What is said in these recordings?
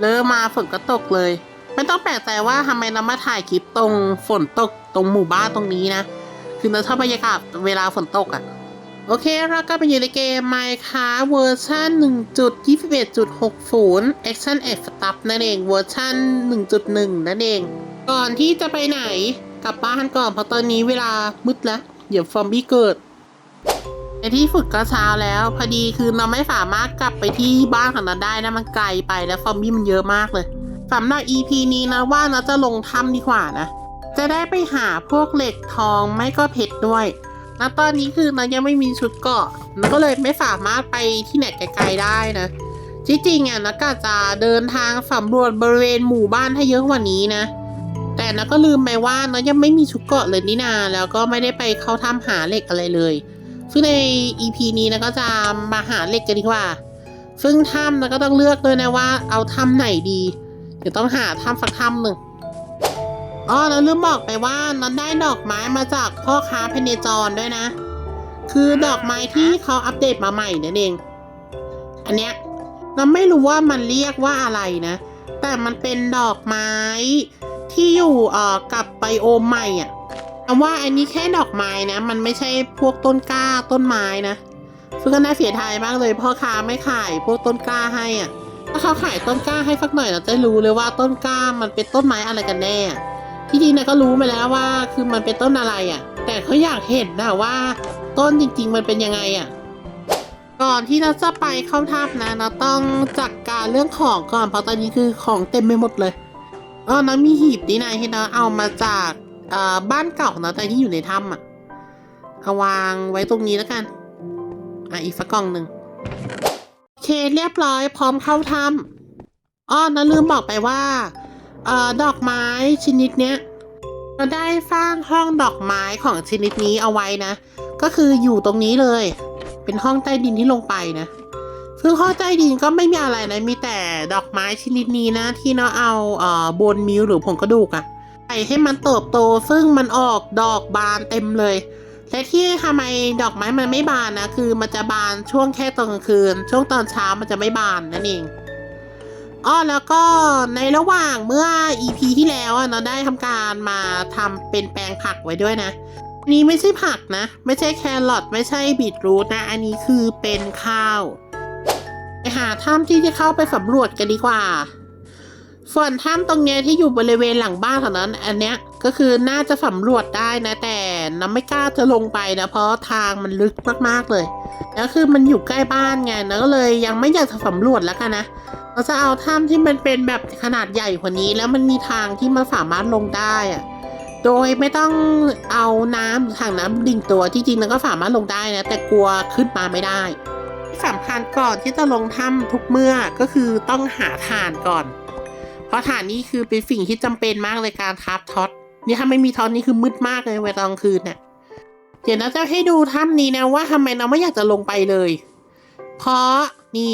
เริ่มมาฝนก็ตกเลย ไม่ต้องแปลกใจว่าทำไมเรามาถ่ายคลิปตรงฝนตกตรงหมู่บ้านตรงนี้นะ คือเราชอบบรรยากาศเวลาฝนตกอะ่ะ โอเคเราก็ไปอยู่ในเกม Minecraft เวอร์ชัน1.21.60 Action and Stuff นั่นเองเวอร์ชัน1.1 นั่นเอง ก่อนที่จะไปไหนกลับบ้านก่อนเพราะตอนนี้เวลามืดแล้วเดี๋ยวฟอมบี้เกิด ที่ฝึกก็เช้าแล้ว พอดีคือเราไม่สามารถกลับไปที่บ้านของเราได้นะมันไกลไปแล้วฟอมบี้มันเยอะมากเลยสำหรับ EP นี้นะว่าเราจะลงถ้ำดีกว่านะ จะได้ไปหาพวกเหล็กทองไม่ก็เพชรด้วยณตอนนี้คือเรายังไม่มีชุดเกาะเราก็เลยไม่สามารถไปที่ไหนไกลๆได้นะ จริงๆอะนักก็จะเดินทางสำรวจบริเวณหมู่บ้านให้เยอะกว่านี้นะ แต่นักก็ลืมไปว่านักยังไม่มีชุดเกาะเลยนี่นา แล้วก็ไม่ได้ไปเข้าถ้ำหาเหล็กอะไรเลย ซึ่งใน EP นี้นะก็จะมาหาเหล็กกันดีกว่า ซึ่งถ้ำนะก็ต้องเลือกด้วยนะว่า เอาถ้ำไหนดี เดี๋ยวต้องหาถ้ำสักถ้ำหนึ่งอ๋อแล้วลืมบอกไปว่านันได้ดอกไม้มาจากพ่อค้าเพเนจรด้วยนะ คือดอกไม้ที่เขาอัปเดตมาใหม่นั่นเอง อันเนี้ยเราไม่รู้ว่ามันเรียกว่าอะไรนะ แต่มันเป็นดอกไม้ที่อยู่เอ่อกับไบโอมใหม่อะ แต่ว่าอันนี้แค่ดอกไม้นะ มันไม่ใช่พวกต้นกล้าต้นไม้นะซึ่งก็น่าเสียดายมากเลยพ่อค้าไม่ขายพวกต้นกล้าให้อะ ถ้าเขาขายต้นกล้าให้สักหน่อยเราจะรู้เลยว่าต้นกล้ามันเป็นต้นไม้อะไรกันแน่อะที่จริงนะก็รู้มาแล้วว่าคือมันเป็นต้นอะไรอะ แต่เขาอยากเห็นนะว่า ต้นจริง ๆ มันเป็นยังไงอะ ก่อนที่เราจะไปเข้าถ้ำนะเราต้องจัดการเรื่องของก่อนเพราะตอนนี้คือของเต็มไปหมดเลยอ๋อนะมีหีบนี่นะที่เราเอามาจาก บ้านเก่าของเราแต่ที่อยู่ในถ้ำอะเอาวางไว้ตรงนี้แล้วกัน อะอีกสักกล่องหนึ่งโอเคเรียบร้อยพร้อมเข้าถ้ำอ้อนะลืมบอกไปว่าเอ่อดอกไม้ชนิดเนี้ยเราได้สร้างห้องดอกไม้ของชนิดนี้เอาไว้นะ ก็คืออยู่ตรงนี้เลย เป็นห้องใต้ดินที่ลงไปนะ ซึ่งห้องใต้ดินก็ไม่มีอะไรนะ มีแต่ดอกไม้ชนิดนี้นะ ที่เราเอาเอ่อบนมิวหรือผงกระดูกอะ ใส่ให้มันเติบโตซึ่งมันออกดอกบานเต็มเลย และที่ทำไมดอกไม้มันไม่บานนะคือมันจะบานช่วงแค่ตอนกลางคืน ช่วงตอนเช้ามันจะไม่บานนั่นเองอ้อแล้วก็ในระหว่างเมื่อ EP ที่แล้วเราได้ทำการมาทำเป็นแปลงผักไว้ด้วยนะอันนี้ไม่ใช่ผักนะ ไม่ใช่แครอทไม่ใช่บีทรูทนะ อันนี้คือเป็นข้าวไปหาถ้ำที่จะเข้าไปสำรวจกันดีกว่า ส่วนถ้ำตรงเนี้ยที่อยู่บริเวณหลังบ้านของนั้น อันเนี้ยก็คือน่าจะสำรวจได้นะ แต่น้ำไม่กล้าจะลงไปนะ เพราะทางมันลึกมากๆเลยแล้วคือมันอยู่ใกล้บ้านไงนะก็เลยยังไม่อยากจะสำรวจแล้วกันนะเราจะเอาถ้ำที่มันเป็นแบบขนาดใหญ่กว่านี้ แล้วมันมีทางที่มันสามารถลงได้อะโดยไม่ต้องเอาน้ำหรือถังน้ำดิ่งตัวที่จริงมันก็สามารถลงได้นะแต่กลัวขึ้นมาไม่ได้ที่สำคัญก่อนที่จะลงถ้ำทุกเมื่อก็คือต้องหาถ่านก่อน เพราะถ่านนี่คือเป็นสิ่งที่จำเป็นมากเลยการคราฟท็อตนี่ถ้าไม่มีท็อตนี่คือมืดมากเลยเวลากลางคืนเนี่ยเดี๋ยวเราจะให้ดูถ้ำนี้นะว่าทำไมเราไม่อยากจะลงไปเลย เพราะนี่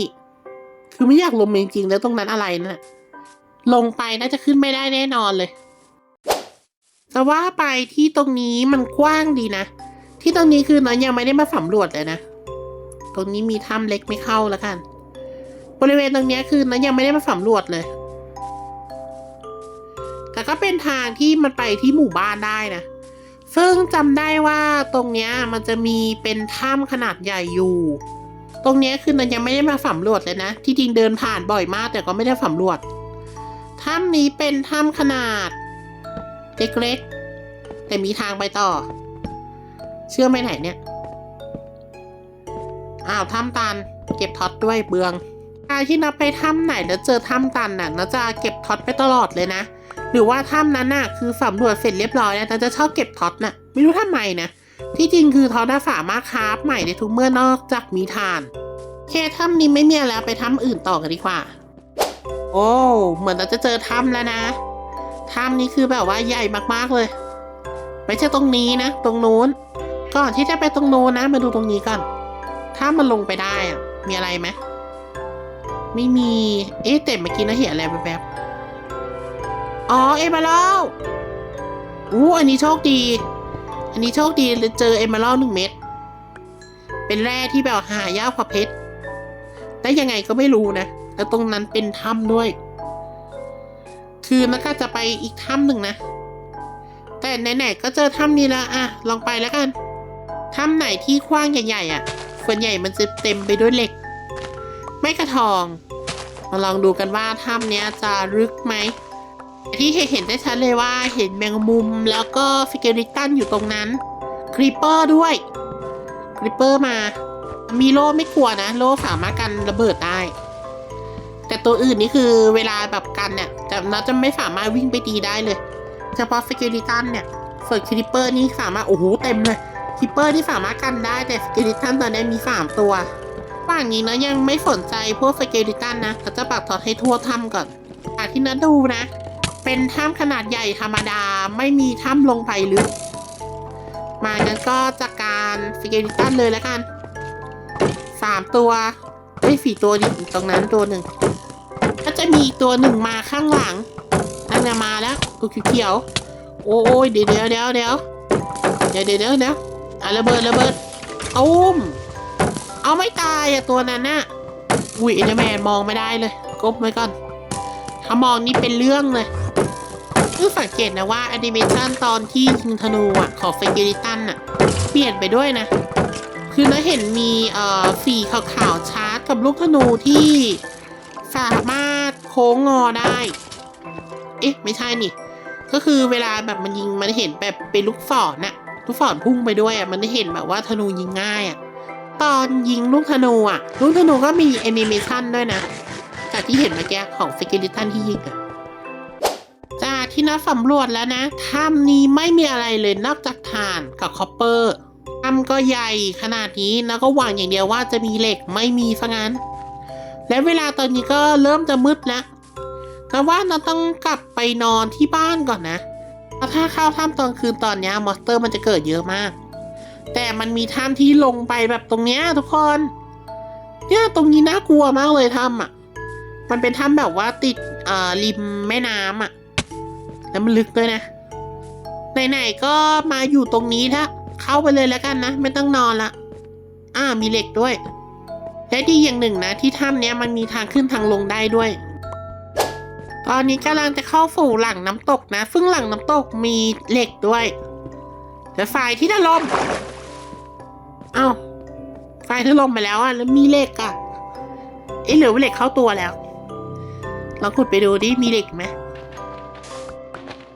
คือไม่อยากลงจริงๆแล้วตรงนั้นอะไรนะ่ะลงไปน่าจะขึ้นไม่ได้แน่นอนเลยแต่ว่าไปที่ตรงนี้มันกว้างดีนะ ที่ตรงนี้คือน้องยังไม่ได้มาสำรวจเลยนะ ตรงนี้มีถ้ำเล็กไม่เข้าแล้วกัน บริเวณตรงนี้คือน้องยังไม่ได้มาสำรวจเลย ก็เป็นทางที่มันไปที่หมู่บ้านได้นะ ซึ่งจำได้ว่าตรงเนี้ยมันจะมีเป็นถ้ำขนาดใหญ่อยู่ ตรงเนี้ยคือนันยังไม่ได้มาสำรวจเลยนะ ที่จริงเดินผ่านบ่อยมากแต่ก็ไม่ได้สำรวจ ถ้ำนี้เป็นถ้ำขนาดเล็กๆแต่มีทางไปต่อ เชื่อไหมไหนเนี่ยอ้าวถ้ำตัน เก็บท็อตด้วยเบืองการที่นับไปถ้ำไหนแล้วเจอถ้ำตันน่ะนับจะเก็บท็อตไปตลอดเลยนะ หรือว่าถ้ำนั้นน่ะคือสำรวจเสร็จเรียบร้อยนะแต่จะชอบเก็บท็อตน่ะไม่รู้ทำไมนะที่จริงคือท็อตน่ะสามารถคราฟใหม่ได้ทุกเมื่อนอกจากมีทานโอเคถ้ำนี้ไม่มีแล้วไปถ้ำอื่นต่อกันดีกว่า โอ้เหมือนเราจะเจอถ้ำแล้วนะถ้ำนี้คือแบบว่าใหญ่มากๆเลยไม่ใช่ตรงนี้นะ ตรงนู้น ก่อนที่จะไปตรงนู้นนะ มาดูตรงนี้ก่อน ถ้ามันลงไปได้อะมีอะไรไหมไม่มี เอ๊ะแต่เมื่อกี้นะเห็นอะไรแบบ อ๋อเอเมอรัลอู้อันนี้โชคดี อันนี้โชคดีเลยเจอเอเมอรัลหนึ่งเม็ด เป็นแร่ที่แบบหายากกว่าเพชรได้ยังไงก็ไม่รู้นะ แล้วตรงนั้นเป็นถ้ำด้วย คือนักก็จะไปอีกถ้ำหนึ่งนะ แต่ไหนๆก็เจอถ้ำนี้แล้วอะลองไปแล้วกัน ถ้ำไหนที่กว้างใหญ่ๆอะส่วนใหญ่มันจะเต็มไปด้วยเหล็ก ไม่กระทอง มาลองดูกันว่าถ้ำนี้จะลึกไหม ที่เห็นได้ชัดเลยว่าเห็นแมงมุมแล้วก็ฟิกเกอริตันอยู่ตรงนั้นครีปเปอร์ด้วยครีปเปอร์มา มีโล่ไม่กลัวนะ โล่สามารถกันระเบิดได้ แต่ตัวอื่นนี่คือเวลาแบบกันเนี่ยจะเราจะไม่สามารถวิ่งไปตีได้เลย เฉพาะฟิกเกอริตันเนี่ยส่วนครีปเปอร์นี่สามารถโอ้โหเต็มเลยครีปเปอร์ที่สามารถกันได้แต่ฟิกเกอริตันตอนนี้มีสามตัวป่านนี้นะยังไม่สนใจพวกฟิกเกอริตันนะเขาจะปักทอดให้ทั่วถ้ำก่อนอาที่นัดดูนะ เป็นถ้ำขนาดใหญ่ธรรมดาไม่มีถ้ำลงไปลึก มากันก็จากการสเกลิตันเลยแล้วกันสามตัวไอ้สี่ตัวอยู่ตรงนั้นตัวหนึ่งก็จะมีตัวหนึ่งมาข้างหลังอันนี้มาแล้วตัวเขียวโอ้ยเดี๋ยวเดี๋ยวเดี๋ยวเดี๋ยวเดี๋ยวเดี๋ยวเดี๋ยวอะระเบิดระเบิดเอาอุ้มเอาไม่ตายอะตัวนั้นน่ะอุ้ยเอเดแมนมองไม่ได้เลยก้มไว้ก่อนถ้ามองนี่เป็นเรื่องเลย คือสังเกตนะว่าแอนิเมชันตอนที่ยิงธนูอะ ของเฟกิริตันอะ เปลี่ยนไปด้วยนะ คือเราเห็นมีเอ่อสีขาวๆชาร์จกับลูกธนูที่สามารถโค้งงอได้ เอ๊ะ ไม่ใช่นี่ ก็คือเวลาแบบมันยิงมันเห็นแบบเป็นลูกศรน่ะ ลูกศรพุ่งไปด้วยอะ มันเห็นแบบว่าธนูยิงง่ายอะ ตอนยิงลูกธนูอะ ลูกธนูก็มีแอนิเมชันด้วยนะ จากที่เห็นเมื่อกี้ของฟิกิลิตันที่ยิงอะ ที่นัดสำรวจแล้วนะถ้ำนี้ไม่มีอะไรเลยนอกจากถ่านกับคอปเปอร์ถ้ำก็ใหญ่ขนาดนี้แล้วก็หวังอย่างเดียวว่าจะมีเหล็กไม่มีซะงั้น และเวลาตอนนี้ก็เริ่มจะมืดแล้วแต่ว่าเราต้องกลับไปนอนที่บ้านก่อนนะเพราะถ้าเข้าถ้ำตอนคืนตอนนี้มอนสเตอร์มันจะเกิดเยอะมาก แต่มันมีถ้ำที่ลงไปแบบตรงเนี้ยทุกคน เนี่ยตรงนี้น่ากลัวมากเลยถ้ำอะ มันเป็นถ้ำแบบว่าติดเอ่อริมแม่น้ำอะ แล้วมันลึกด้วยนะ ไหนๆก็มาอยู่ตรงนี้ถ้าเข้าไปเลยแล้วกันนะ ไม่ต้องนอนละอ่ามีเหล็กด้วย และดีอย่างหนึ่งนะ ที่ถ้ำเนี้ยมันมีทางขึ้นทางลงได้ด้วย ตอนนี้กำลังจะเข้าสู่หลังน้ำตกนะ ซึ่งหลังน้ำตกมีเหล็กด้วยแล้วไฟที่ถล่มเอ้าไฟถล่มไปแล้วอะแล้วมีเหล็กอะเอ๊ะเหลือเหล็กเข้าตัวแล้วลองขุดไปดูดิมีเหล็กไหม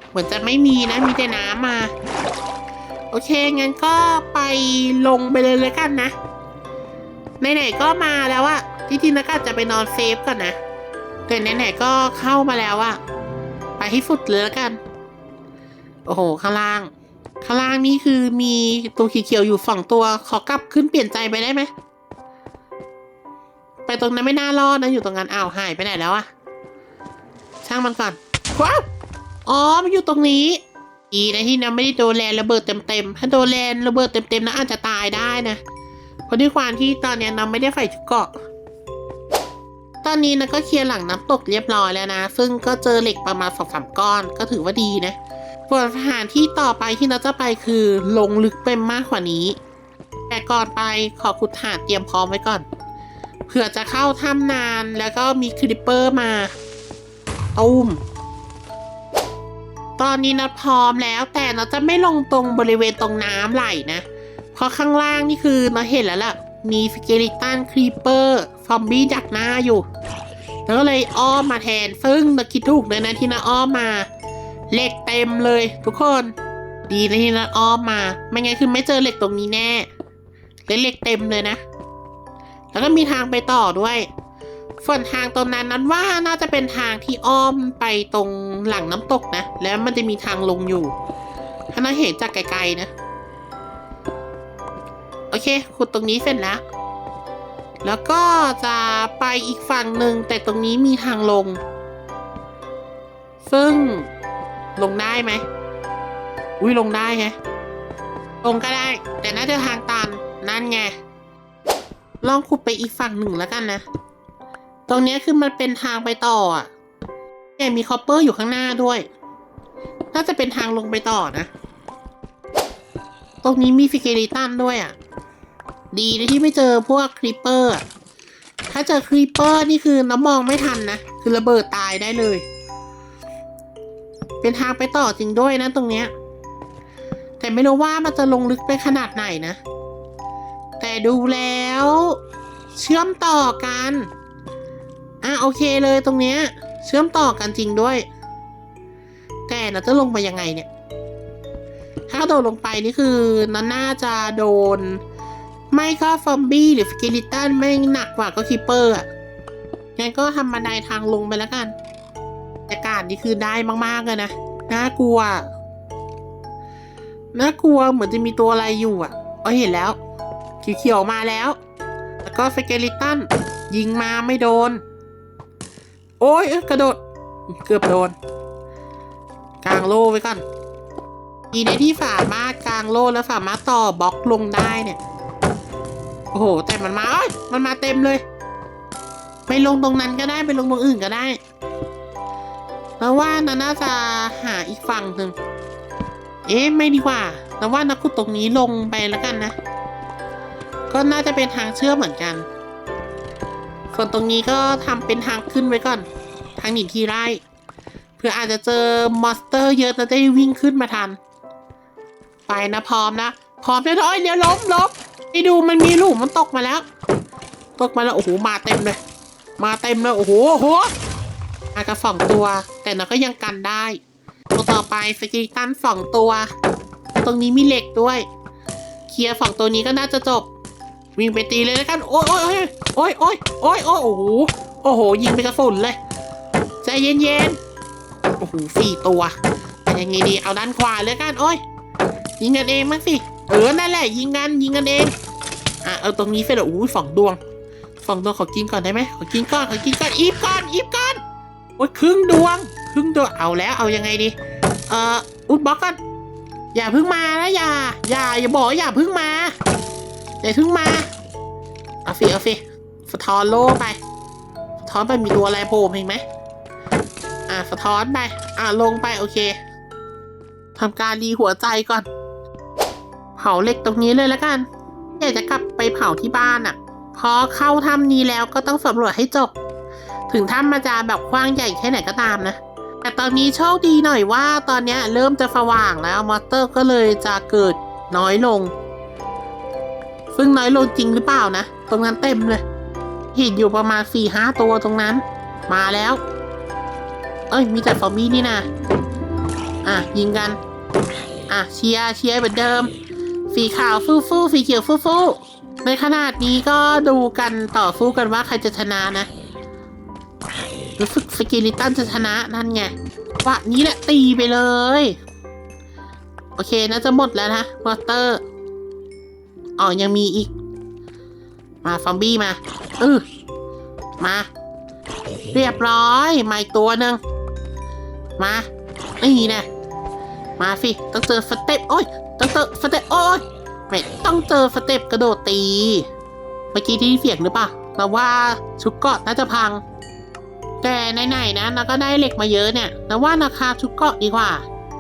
เหมือนจะไม่มีนะ มีแต่น้ำมา โอเค งั้นก็ไปลงไปเลยเลยกันนะไหนๆก็มาแล้วอะที่จริงนะก็จะไปนอนเซฟก่อนนะแต่ไหนๆก็เข้ามาแล้วอะไปให้สุดเลยแล้วกัน โอ้โห ข้างล่าง ข้างล่างนี่คือมีตัวเขียวอยู่สองตัว ขอกลับขึ้นเปลี่ยนใจไปได้ไหม ไปตรงนั้นไม่น่ารอดนะ อยู่ตรงนั้นอ้าวหายไปไหนแล้วอะช่างมันก่อนว้าว อ๋อมันอยู่ตรงนี้ ดีนะที่นะไม่ได้โดนแลนระเบิดเต็มๆถ้าโดนแลนระเบิดเต็มๆนะอาจจะตายได้นะเพราะด้วยความที่ตอนนี้น้ำไม่ได้ใส่ชุดเกาะ ตอนนี้นะก็เคลียร์หลังน้ำตกเรียบร้อยแล้วนะ ซึ่งก็เจอเหล็กประมาณสองสามก้อน ก็ถือว่าดีนะส่วนสถานที่ต่อไปที่เราจะไปคือลงลึกไปมากกว่านี้ แต่ก่อนไปขอขุดฐาเตรียมพร้อมไว้ก่อน เผื่อจะเข้าถ้ำนานแล้วก็มีคลิปเปอร์มาตุ้ม ตอนนี้นัดพร้อมแล้ว แต่เราจะไม่ลงตรงบริเวณตรงน้ำไหลนะ เพราะข้างล่างนี่คือเราเห็นแล้วล่ะ มีสเกลิตันครีเปอร์ซอมบี้ดักหน้าอยู่แล้วก็เลยอ้อมมาแทน ซึ่งเราคิดถูกเลยนะที่นาอ้อมมาเหล็กเต็มเลย ทุกคนดีนะที่นาอ้อมมา ไม่งั้นคือไม่เจอเหล็กตรงนี้แน่และเหล็กเต็มเลยนะ แล้วก็มีทางไปต่อด้วย ส่วนทางตรงนั้นนั้นว่าน่าจะเป็นทางที่อ้อมไปตรงหลังน้ำตกนะ แล้วมันจะมีทางลงอยู่ถ้าเราเห็นจากไกลๆนะ โอเคขุดตรงนี้เสร็จแล้ว แล้วก็จะไปอีกฝั่งหนึ่งแต่ตรงนี้มีทางลง ซึ่งลงได้ไหม อุ้ยลงได้ไงลงก็ได้ แต่น่าจะทางตันนั่นไงลองขุดไปอีกฝั่งหนึ่งแล้วกันนะ ตรงนี้คือมันเป็นทางไปต่ออะเนี่ยมีคอปเปอร์อยู่ข้างหน้าด้วย น่าจะเป็นทางลงไปต่อนะ ตรงนี้มีฟิกเกริตันด้วยอะ ดีนะที่ไม่เจอพวกครีปเปอร์ ถ้าเจอครีปเปอร์นี่คือน้ำมองไม่ทันนะ คือระเบิดตายได้เลย เป็นทางไปต่อจริงด้วยนะตรงเนี้ย แต่ไม่รู้ว่ามันจะลงลึกไปขนาดไหนนะ แต่ดูแล้ว เชื่อมต่อกัน อะโอเคเลยตรงเนี้ยเชื่อมต่อกันจริงด้วย แต่เราจะลงไปยังไงเนี่ย ถ้าโดดลงไปนี่คือนันน่าจะโดน ไม่ก็ฟอมบี้หรือสกิลิตันไม่หนักกว่าก็คิปเปอร์อะงั้นก็ทำบันไดทางลงไปแล้วกันบรรยากาศนี่คือได้มากๆเลยนะน่ากลัวน่ากลัวเหมือนจะมีตัวอะไรอยู่อะอ๋อเห็นแล้วเขียวๆมาแล้ว แล้วก็สเกลิตันยิงมาไม่โดน โอ้ยกระโดด เกือบโดน กลางโล่ไว้ก่อนอีในที่สามารถกางโล่แล้วสามารถต่อบล็อกลงได้เนี่ย โอ้โห แต่มันมาเอ้ยมันมาเต็มเลย ไปลงตรงนั้นก็ได้ไปลงตรงอื่นก็ได้แล้วว่านาน่าจะหาอีกฝั่งหนึ่ง เอ๊ะไม่ดีกว่าแล้วว่านักขุดตรงนี้ลงไปแล้วกันนะ ก็น่าจะเป็นทางเชื่อมเหมือนกัน ส่วนตรงนี้ก็ทำเป็นทางขึ้นไว้ก่อน ทางหนีทีไร่เพื่ออาจจะเจอมอนสเตอร์เยอะจะได้วิ่งขึ้นมาทัน ไปนะพร้อมนะพร้อมจะร้อยเดี๋ยวล้มล้มไปดูมันมีหลุมมันตกมาแล้ว ตกมาแล้วโอ้โหมาเต็มเลย มาเต็มเลยโอ้โหโอ้โหมากระสองตัว แต่เราก็ยังกันได้ตัวต่อไปสกิลตันสองตัว ตรงนี้มีเหล็กด้วย เคลียร์ฝั่งตัวนี้ก็น่าจะจบ วิ่งไปตีเลยแล้วกันโอ้ยโอ้ยโอ้ยโอ้ยโอ้ยโอ้ยโอ้โหโอ้โหยิงไปกระสุนเลยใจเย็นๆโอ้โหสี่ตัวเป็นยังไงดีเอาด้านขวาเลยกันโอ้ยยิงกันเองมั้งสิเออนั่นแหละยิงกันยิงกันเองอะเอาตรงนี้เสร็จแล้วอู้ยสองดวงสองดวงขอกินก่อนได้ไหมขอกินก่อนขอกินก่อนอีฟก่อนอีฟก่อนโอ้ยครึ่งดวง ครึ่งดวงเอาแล้วเอายังไงดี เอ่ออุดบล็อกกันอย่าพึ่งมานะอย่า อย่าอย่าบอกอย่าพึ่งมา อย่าเพึ่งมา เอาสิเอาสิสะท้อนโล่ไป สะท้อนไปมีตัวอะไรโผล่มาอีกไหมอะสะท้อนไป อะลงไปโอเคทำการรีหัวใจก่อน เผาเหล็กตรงนี้เลยแล้วกันอยากจะกลับไปเผาที่บ้านอะ่ะ พอเข้าถ้ำนี้แล้วก็ต้องสำรวจให้จบ ถึงถ้ำมันจะแบบกว้างใหญ่แค่ไหนก็ตามนะ แต่ตอนนี้โชคดีหน่อยว่าตอนนี้เริ่มจะสว่างแล้วมอเตอร์ก็เลยจะเกิดน้อยลง ซึ่งน้อยลงจริงหรือเปล่านะ ตรงนั้นเต็มเลยเห็นอยู่ประมาณสี่ห้าตัวตรงนั้น มาแล้ว เอ้ย มีแต่ซอมบี้นี่นะอะ ยิงกัน อะ เชียร์เชียร์เหมือนเดิม สีขาวฟู่ฟู่สีเขียวฟู่ฟู่ในขนาดนี้ก็ดูกันต่อสู้กันว่าใครจะชนะนะ รู้สึกสกิลิตันจะชนะนั่นไงวะนี้แหละตีไปเลย โอเคน่าจะหมดแล้วนะมอเตอร์ อ๋อ ยังมีอีก มาซอมบี้มาเออมา เรียบร้อยมาอีกตัวหนึ่งมานี่นะมาสิต้องเจอสเต็ปโอ้ยต้องเจอสเต็ปโอ้ยไม่ต้องเจอสเต็ปกระโดดตี เมื่อกี้ที่เสียงหรือปล่าเราว่าชุดเกาะน่าจะพัง แต่ไหนๆนะเราก็ได้เหล็กมาเยอะเนี่ยแต่ว่าราคาชุดเกาะดีกว่า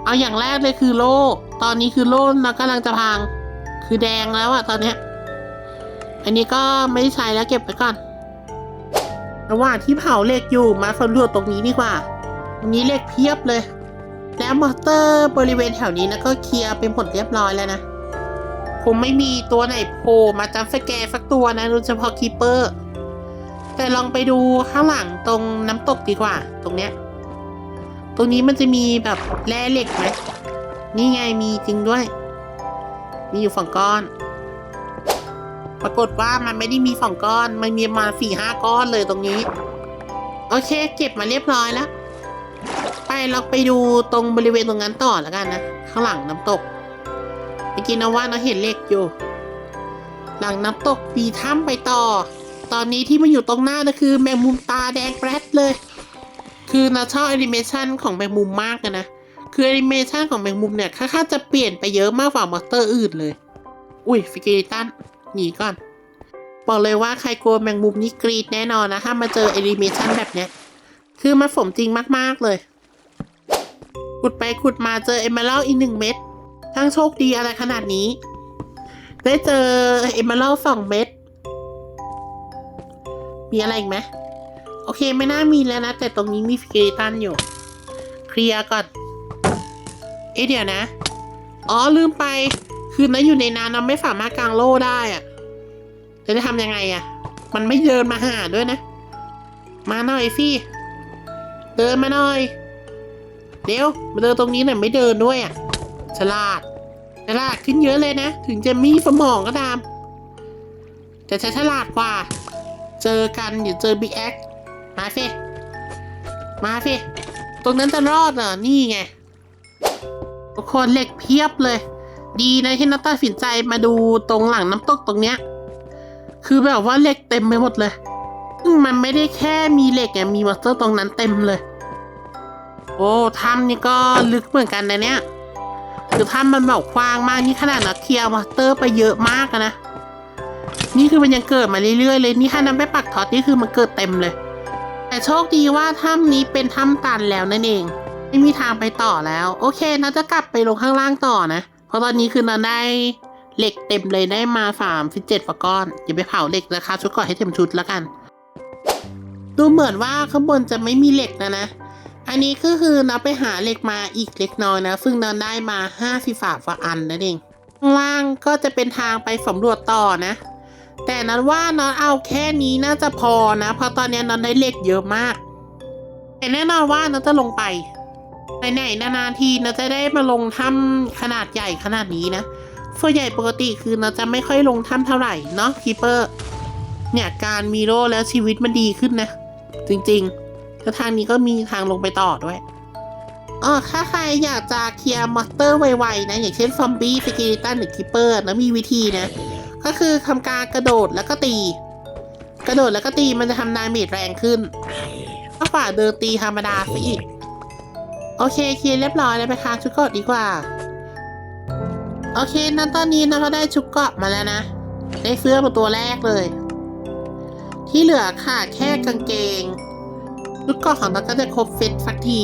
เอาอย่างแรกเลยคือโล่ตอนนี้คือโล่เรากำลังจะพัง คือแดงแล้วอะตอนเนี้ย อันนี้ก็ไม่ใช้แล้วเก็บไปก่อน ระหว่างที่เผาเหล็กอยู่มาสำรวจตรงนี้ดีกว่า ตรงนี้เหล็กเพียบเลย แล้วมอเตอร์บริเวณแถวนี้นะก็เคลียร์เป็นผลเรียบร้อยแล้วนะคงไม่มีตัวไหนโผล่มาจับสแกสักตัวนะโดยเฉพาะคีเปอร์ แต่ลองไปดูข้างหลังตรงน้ำตกดีกว่า ตรงเนี้ย ตรงนี้มันจะมีแบบแร่เหล็กไหมนี่ไงมีจริงด้วย มีอยู่สองก้อน ปรากฏว่ามันไม่ได้มีสองก้อน มันมีมาสี่ห้าก้อนเลยตรงนี้ โอเค เก็บมาเรียบร้อยแล้ว ไปเราไปดูตรงบริเวณตรงนั้นต่อแล้วกันนะ ข้างหลังน้ำตกเมื่อกี้นะว่าเราเห็นเลขอยู่ หลังน้ำตกปีถ้ำไปต่อ ตอนนี้ที่มาอยู่ตรงหน้านะคือแมงมุมตาแดงแปรดเลย คือนาชอบแอนิเมชันของแมงมุมมากนะ คือแอนิเมชันของแมงมุมเนี่ยค่อนข้างจะเปลี่ยนไปเยอะมากกว่ามอนสเตอร์อื่นเลย อุ้ยฟิกิริตันหนีก่อน บอกเลยว่าใครกลัวแมงมุมนี่กรีดแน่นอนนะ ถ้ามาเจอแอนิเมชันแบบเนี้ย คือมันสมจริงมากๆเลย ขุดไปขุดมาเจอเอมเมอรัลอีกหนึ่งเม็ดทั้งโชคดีอะไรขนาดนี้ ได้เจอเอมเมอรัลสองเม็ดมีอะไรอีกไหมโอเคไม่น่ามีแล้วนะ แต่ตรงนี้มีฟิกิริตันอยู่ เคลียร์ก่อน อ๊ะเดี๋ยวนะ อ๋อลืมไป คือนะอยู่ในน้ำเราไม่สามารถกางโล่ได้อะจะได้ทำยังไงอะมันไม่เดินมาหาด้วยนะ มาหน่อยสิเดินมาหน่อย เดี๋ยวมาเดินตรงนี้หน่อยไม่เดินด้วยอะฉลาดฉลาดขึ้นเยอะเลยนะ ถึงจะมีสมองก็ตาม แต่ฉันฉลาดกว่า เจอกันเดี๋ยวเจอบิ๊กแอคมาสิมาสิตรงนั้นจะรอดเหรอ นี่ไง ทุกคนเหล็กเพียบเลย ดีนะที่นัตตัดสินใจมาดูตรงหลังน้ำตกตรงเนี้ย คือแบบว่าเหล็กเต็มไปหมดเลยมันไม่ได้แค่มีเหล็กไงมีมอนสเตอร์ตรงนั้นเต็มเลย โอ้ถ้ำนี่ก็ลึกเหมือนกันนะเนี่ยคือถ้ำมันแบบกว้างมากนี่ขนาดนักเคลียร์มอนสเตอร์ไปเยอะมากนะนี่คือมันยังเกิดมาเรื่อยๆเลยนี่ถ้านั้นไปปักทอตนี่คือมันเกิดเต็มเลย แต่โชคดีว่าถ้ำนี้เป็นถ้ำตันแล้วนั่นเอง ไม่มีทางไปต่อแล้ว โอเคนะจะกลับไปลงข้างล่างต่อนะ เพราะตอนนี้คือเราได้เหล็กเต็มเลยได้มาสามสิบเจ็ดฟก้อนอย่าไปเผาเหล็กนะคะชุดก่อนให้เต็มชุดแล้วกัน ดูเหมือนว่าข้างบนจะไม่มีเหล็กนะนะ อันนี้ก็คือนับไปหาเหล็กมาอีกเล็กน้อยนะ ซึ่งเราได้มาห้าสิบสามฟอันนั่นเองข้างล่างก็จะเป็นทางไปสำรวจต่อนะ แต่นั้นว่าน้องเอาแค่นี้น่าจะพอนะ เพราะตอนนี้น้องได้เหล็กเยอะมากแต่แน่นอนว่าน้องจะลงไป ไหนๆนานๆทีน้องจะได้มาลงถ้ำขนาดใหญ่ขนาดนี้นะ ส่วนใหญ่ปกติคือน้องจะไม่ค่อยลงถ้ำเท่าไหร่เนาะคีเปอร์ เนี่ยการมีโร่แล้วชีวิตมันดีขึ้นนะ จริงๆแล้วทางนี้ก็มีทางลงไปต่อด้วยอ๋อถ้าใครอยากจะเคลียร์มอนสเตอร์ไวๆนะ อย่างเช่นซอมบี้สกิลิตันหรือคิเปอร์นะมีวิธีนะ ก็คือทำการกระโดดแล้วก็ตี กระโดดแล้วก็ตีมันจะทำดาเมจแรงขึ้นก็ฝ่าเดินตีธรรมดาซะอีก โอเคเคลียร์เรียบร้อยแล้วไปค้างชุดเกาะดีกว่า โอเคนั้นตอนนี้เราก็ได้ชุดเกาะมาแล้วนะ ได้เสื้อมาตัวแรกเลย ที่เหลือค่ะแค่กางเกง ชุดเกาะของเราก็จะครบเซตสักที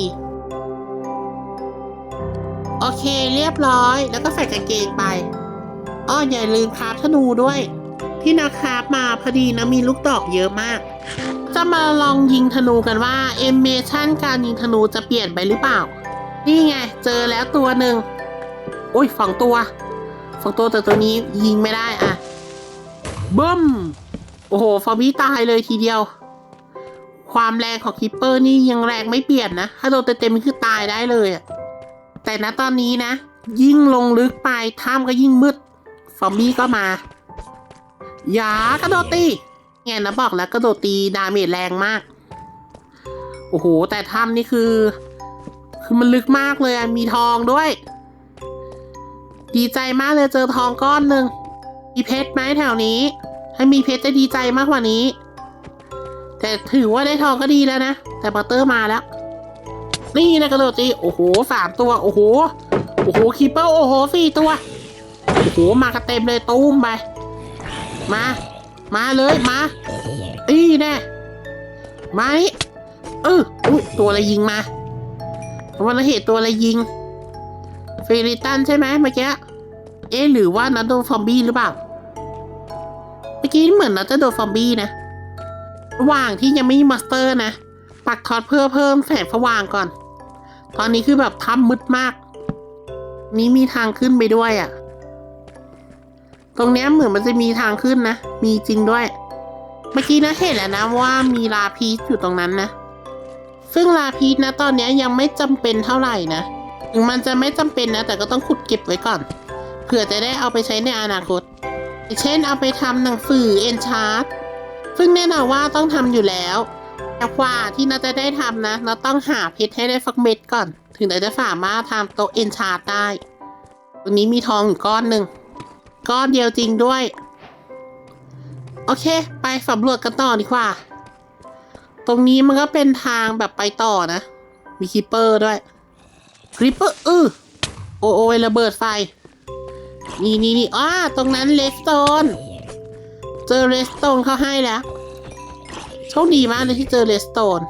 โอเคเรียบร้อยแล้วก็ใส่กางเกงไปอ้ออย่าลืมคราฟธนูด้วย ที่นักคราฟมาพอดีนะมีลูกดอกเยอะมาก จะมาลองยิงธนูกันว่าเอมเมชั่นการยิงธนูจะเปลี่ยนไปหรือเปล่า นี่ไง เจอแล้วตัวหนึ่งโอ้ยสองตัวสองตัวแต่ตัวนี้ยิงไม่ได้อะบึ้ม โอ้โห ฟอร์บี้ตายเลยทีเดียว ความแรงของคิปเปอร์นี่ยังแรงไม่เปลี่ยนนะ ถ้าโดนเต็มๆคือตายได้เลยอะแต่ณตอนนี้นะ ยิ่งลงลึกไปถ้ำก็ยิ่งมืด ฟอมบี้ก็มา ย่ากระโดดตีไงนะบอกแล้วกระโดดตีดาเมจแรงมาก โอ้โห แต่ถ้ำนี่คือ คือมันลึกมากเลยมีทองด้วย ดีใจมากเลยเจอทองก้อนหนึ่งมีเพชรไหมแถวนี้ ถ้ามีเพชรจะดีใจมากกว่านี้ แต่ถือว่าได้ทองก็ดีแล้วนะ แต่บัตเตอร์มาแล้ว นี่นะกระโดดตี โอ้โหสามตัว โอ้โห โอ้โห คีเปอร์ โอ้โหสี่ตัว โอ้โห มากันเต็มเลยตุ้มไป มา มาเลยมาอีแน่มานี่เอออุ้ยตัวอะไรยิงมาเพราะเราเห็นตัวอะไรยิงเฟริตันใช่ไหมเมื่อกี้เอ๊ะหรือว่านัดโดนซอมบี้หรือเปล่าเมื่อกี้เหมือนนัดจะโดนซอมบี้นะระหว่างที่ยังไม่มีมาสเตอร์นะปักทอดเพื่อเพิ่มแสงสว่างก่อน ตอนนี้คือแบบทำมืดมาก นี้มีทางขึ้นไปด้วยอะ่ะ ตรงเนี้ยเหมือนมันจะมีทางขึ้นนะ มีจริงด้วย เมื่อกี้นะเห็นแล้วนะว่ามีลาพีชอยู่ตรงนั้นนะ ซึ่งลาพีชนะตอนเนี้ยยังไม่จำเป็นเท่าไหร่นะ ถึงมันจะไม่จำเป็นนะ แต่ก็ต้องขุดเก็บไว้ก่อน เผื่อจะได้เอาไปใช้ในอนาคต เช่นเอาไปทำหนังสือเอนชาร์ตซึ่งแน่นอนว่าต้องทำอยู่แล้วแต่กว่าที่เราจะได้ทำนะเราต้องหาเพชรให้ได้สักเม็ดก่อน ถึงเราจะสามารถทำโต๊ะเอนชาร์ตได้ตรงนี้มีทองอยู่ก้อนหนึ่ง ก้อนเดียวจริงด้วย โอเค ไปสำรวจกันต่อดีกว่า ตรงนี้มันก็เป็นทางแบบไปต่อนะ มีคิปเปอร์ด้วยคริปเปอร์เออโอโอยระเบิดไฟ นี่นี่นี่อ้าตรงนั้นเลสโตนเจอเลสโตนเขาให้แล้วโชคดีมากเลยที่เจอเลสโตน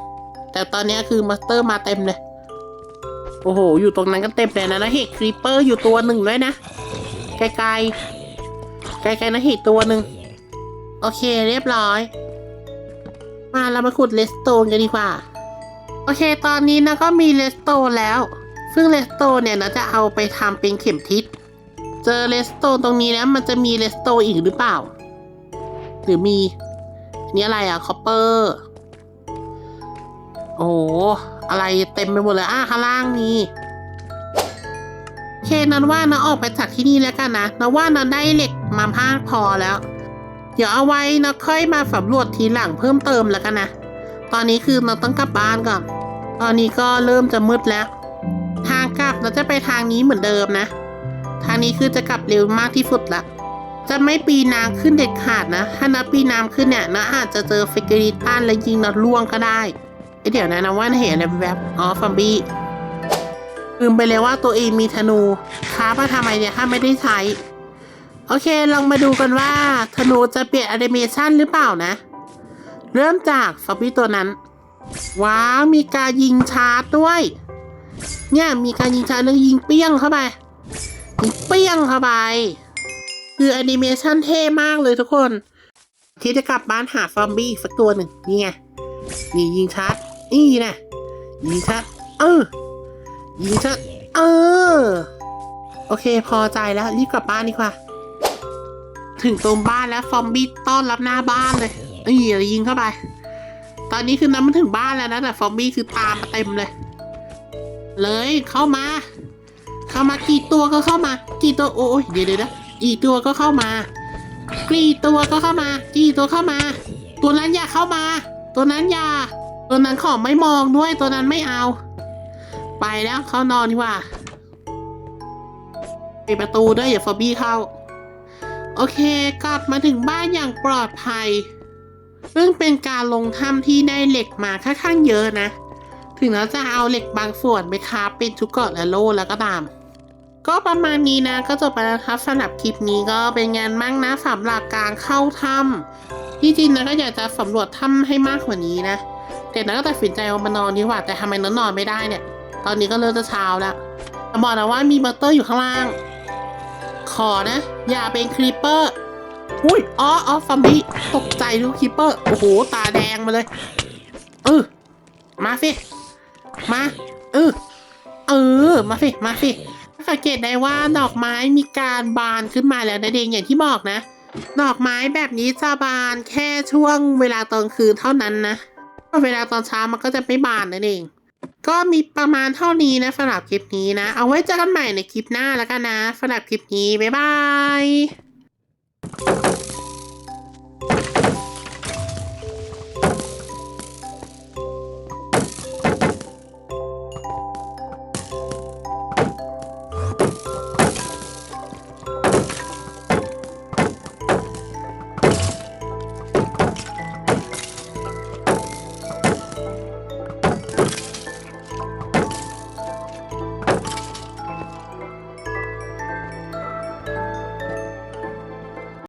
แต่ตอนนี้คือมาสเตอร์มาเต็มเลย โอ้โห อยู่ตรงนั้นก็เต็มเลยนะแล้วเห็นคริปเปอร์อยู่ตัวหนึ่งด้วยนะ ไกลๆ ไกลๆนะห็นตัวหนึ่งโอเคเรียบร้อย มาเรามาขุดเลสโตนกันดีกว่า โอเค ตอนนี้นะก็มีเลสโตนแล้ว ซึ่งเลสโตนเนี่ยเราจะเอาไปทำเป็นเข็มทิศ เจอเลสโตนตรงนี้แล้วมันจะมีเลสโตนอีกหรือเปล่า หรือมีนี่อะไรอะคอปเปอร์โอ้อะไรเต็มไปหมดเลยอะข้างล่างมี เคนั้นว่านะออกไปจากที่นี่แล้วกันนะนะว่านะได้เหล็กมามากพอแล้ว เดี๋ยวเอาไว้นะค่อยมาสำรวจทีหลังเพิ่มเติมแล้วกันนะ ตอนนี้คือเราต้องกลับบ้านก่อน ตอนนี้ก็เริ่มจะมืดแล้ว ทางกลับเราจะไปทางนี้เหมือนเดิมนะ ทางนี้คือจะกลับเร็วมากที่สุดละจะไม่ปีน้ำขึ้นเด็ดขาดนะ ถ้านับปีน้ำขึ้นเนี่ยนะอาจจะเจอฟิกเกอริตันและยิงนัดล่วงก็ได้เดี๋ยวนะนะว่าเห็นอะไรแวบอ๋อฟอมบี้ ลืมไปเลยว่าตัวเองมีธนูค้ามาทำไมเนี่ยถ้าไม่ได้ใช้ โอเคลองมาดูกันว่าธนูจะเปลี่ยนแอนิเมชันหรือเปล่านะ เริ่มจากฟอมบี้ตัวนั้น ว้าวมีการยิงชาร์จด้วย เนี่ยมีการยิงชาร์จแล้วยิงเปี้ยงเข้าไปยิงเปี้ยงเข้าไป คือแอนิเมชันเท่มากเลยทุกคน ที่จะกลับบ้านหาฟอมบี้อีกสักตัวหนึ่งนี่ไงนี่ยิงชาร์จนี่นะยิงชาร์จเออ ยิงชาร์จเออ โอเค พอใจแล้ว รีบกลับบ้านดีกว่า ถึงตรงบ้านแล้วฟอมบี้ต้อนรับหน้าบ้านเลยนี่ยิงเข้าไป ตอนนี้คือน้ำมันถึงบ้านแล้วนะ แต่ฟอมบี้คือตามมาเต็มเลย เลยเข้ามา เข้ามากี่ตัวก็เข้ามา กี่ตัวโอ้ยเดี๋ยวเดี๋ยวนะกี่ตัวก็เข้ามา กี่ตัวก็เข้ามา กี่ตัวเข้ามา ตัวนั้นอย่าเข้ามา ตัวนั้นอย่า ตัวนั้นขอไม่มองด้วย ตัวนั้นไม่เอา ไปแล้วเข้านอนดีกว่าปิดประตูด้วยอย่าฟอบี้เข้า โอเคกลับมาถึงบ้านอย่างปลอดภัย ซึ่งเป็นการลงถ้ำที่ได้เหล็กมาค่อนข้างเยอะนะ ถึงเราจะเอาเหล็กบางส่วนไปคาเป็นชุดเกาะและโล่แล้วก็ตาม ก็ประมาณนี้นะก็จบไปแล้วครับสำหรับคลิปนี้ก็เป็นงานมั่งนะสำหรับการเข้าถ้ำที่จริงนะก็อยากจะสำรวจถ้ำให้มากกว่านี้นะแต่นะก็ตัดสินใจว่ามานอนดีกว่าแต่ทำไมนอนนอนไม่ได้เนี่ย ตอนนี้ก็เริ่มจะเช้าแล้วแต่บอกนะว่ามีบัตเตอร์อยู่ข้างล่าง ขอนะ อย่าเป็นครีปเปอร์ อุ้ยอ๋ออ๋อฟอมบี้ตกใจดูครีปเปอร์ โอ้โห ตาแดงมาเลย เออ มาสิ มา เออ เออ มาสิ มาสิสังเกตได้ว่าดอกไม้มีการบานขึ้นมาแล้วนะเดงอย่างที่บอกนะ ดอกไม้แบบนี้จะบานแค่ช่วงเวลาตอนคืนเท่านั้นนะเวลาตอนเช้ามันก็จะไม่บานนั่นเอง ก็มีประมาณเท่านี้นะสำหรับคลิปนี้นะ เอาไว้เจอกันใหม่ในคลิปหน้าแล้วกันนะสำหรับคลิปนี้ บ๊ายบาย